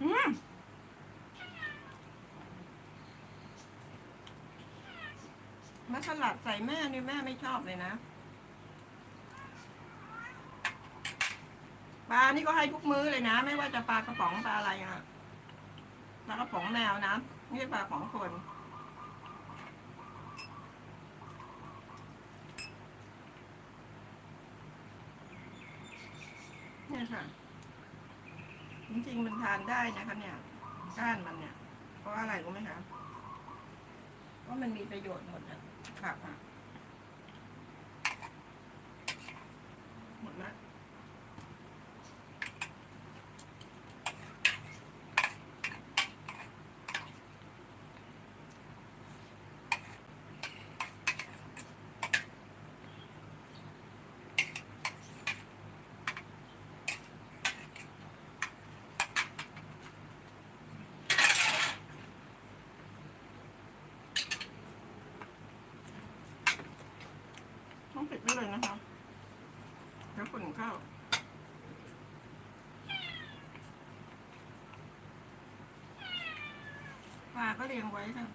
มมัสลัดใส่แม่นี่แม่ไม่ชอบเลยนะปลานี่ก็ให้ทุกมื้อเลยนะ ไม่ว่าจะปลากระป๋องปลาอะไรอะปลากระป๋องแมวนะไม่ใช่ปลาของคนเนี่ยค่ะ จริงๆมันทานได้นะคะเนี่ยก้านมันเนี่ย เพราะอะไรรู้ไหมคะเพราะมันมีประโยชน์หมดอะผักอะหมดละต้ว เลยนะคะแล้วฝุ่นเข้าปลาก็เลี้ยงไว้ค่ะ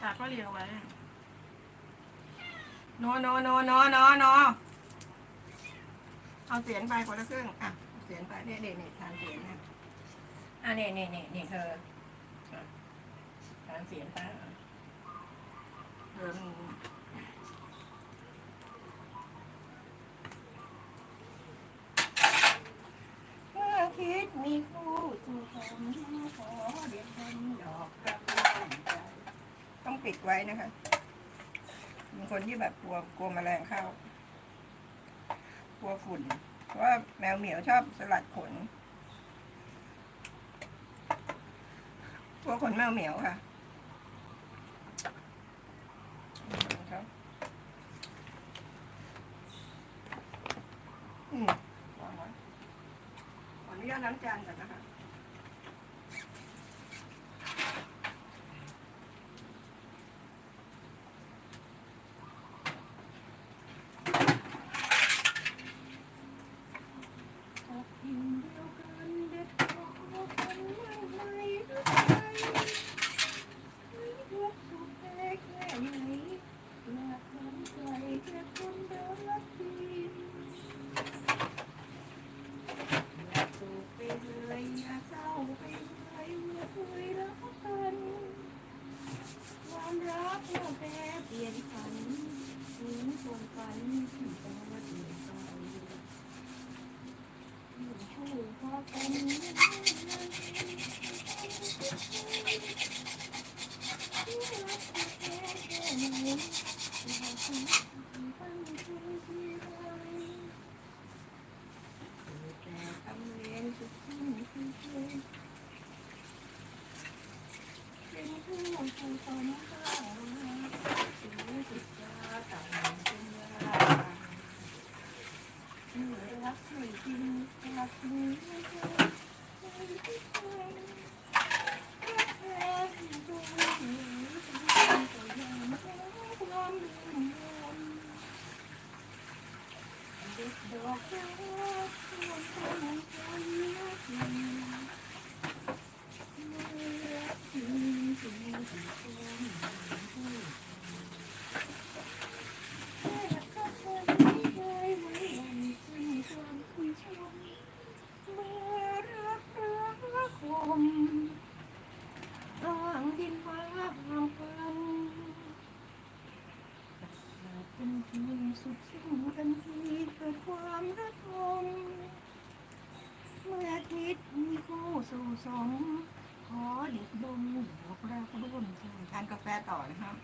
ปลาก็เลี้ยงไว้โนโนโนโนโนโนเอาเสียนไปคนละครึ่งอะเสียนไปเนี่ยเด็กเนี่ยทานเสียนนะอะเนี่ยเนี่ยเนี่ยเนี่ยเธอทานเสียนไปเธอมัน เมื่อคิดมีคู่สู่สมขอเดียนคนดอกรักน้ำใจ ต้องปิดไว้นะคะเป็นคนที่แบบกลัวกลัวแมลงเข้า กลัวฝุ่น เพราะว่าแมวเหมียวชอบสลัดขน กลัวขนแมวเหมียวค่ะอืมวางไว้ขออนุญาตล้างจานก่อนนะคะ ความรักเราแปรเปลี่ยนผันถึง ส่ง รักนี้ไม่เคยไม่เคยรักแท้ที่ตรงนี้ฉันก็ยังรักความลืมลมเด็กดอกรักควรต้องคนรักจริง ดินฟ้าพางกันเป็นที่ สุดสิ้นกันทีเกิดความระทมเมื่อคิดมีคู่สู่สม ขอเด็กดมดอกรักร่วมใจทานกาแฟต่อนะครับ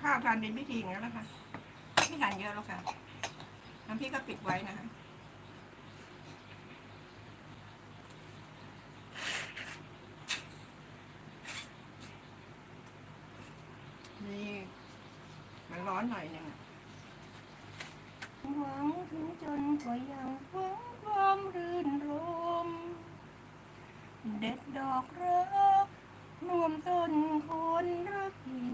ข้าวทานเป็นพิธีอย่างนี้แล้วนะคะไม่ทานเยอะแล้วค่ะน้ำพริกก็ปิดไว้นะคะ นี่มันร้อน หน่อยหนึงหวังถึงจนก็ยังหวังความรื่นรม เด็ดดอกรักรวมต้นคนรักยิ่ง